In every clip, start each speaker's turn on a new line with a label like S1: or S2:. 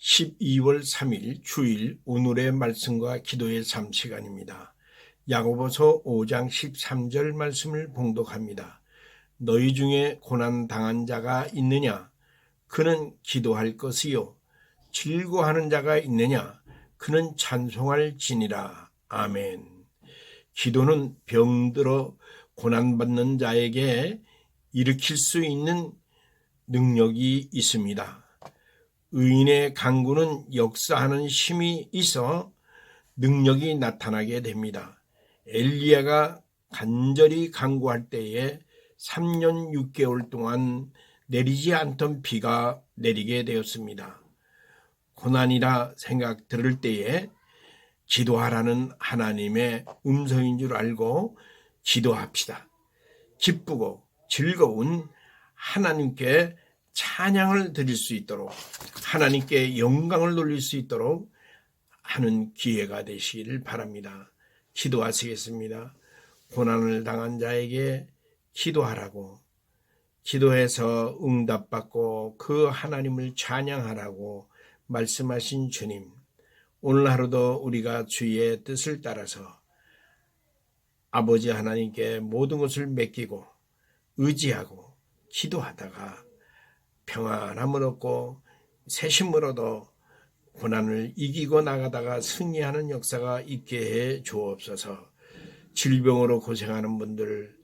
S1: 12월 3일 주일 오늘의 말씀과 기도의 삶 시간입니다. 야고보서 5장 13절 말씀을 봉독합니다. 너희 중에 고난 당한 자가 있느냐? 그는 기도할 것이요. 즐거워하는 자가 있느냐? 그는 찬송할 지니라. 아멘. 기도는 병들어 고난받는 자에게 일으킬 수 있는 능력이 있습니다. 의인의 강구는 역사하는 힘이 있어 능력이 나타나게 됩니다. 엘리야가 간절히 강구할 때에 3년 6개월 동안 내리지 않던 비가 내리게 되었습니다. 고난이라 생각 들을 때에 기도하라는 하나님의 음성인 줄 알고 기도합시다. 기쁘고 즐거운 하나님께 찬양을 드릴 수 있도록 하나님께 영광을 돌릴 수 있도록 하는 기회가 되시기를 바랍니다. 기도하시겠습니다. 고난을 당한 자에게 기도하라고 기도해서 응답받고 그 하나님을 찬양하라고 말씀하신 주님. 오늘 하루도 우리가 주의 뜻을 따라서 아버지 하나님께 모든 것을 맡기고 의지하고 기도하다가 평안함을 얻고 새심으로도 고난을 이기고 나가다가 승리하는 역사가 있게 해 주옵소서. 질병으로 고생하는 분들,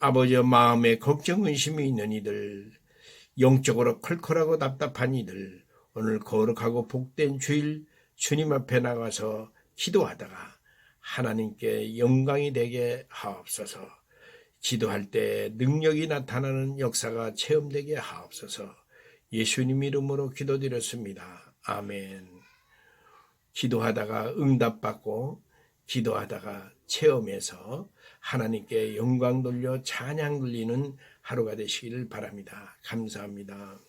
S1: 아버지의 마음에 걱정 의심이 있는 이들, 영적으로 컬컬하고 답답한 이들, 오늘 거룩하고 복된 주일 주님 앞에 나가서 기도하다가 하나님께 영광이 되게 하옵소서. 기도할 때 능력이 나타나는 역사가 체험되게 하옵소서. 예수님 이름으로 기도드렸습니다. 아멘. 기도하다가 응답받고 기도하다가 체험해서 하나님께 영광 돌려 찬양 돌리는 하루가 되시기를 바랍니다. 감사합니다.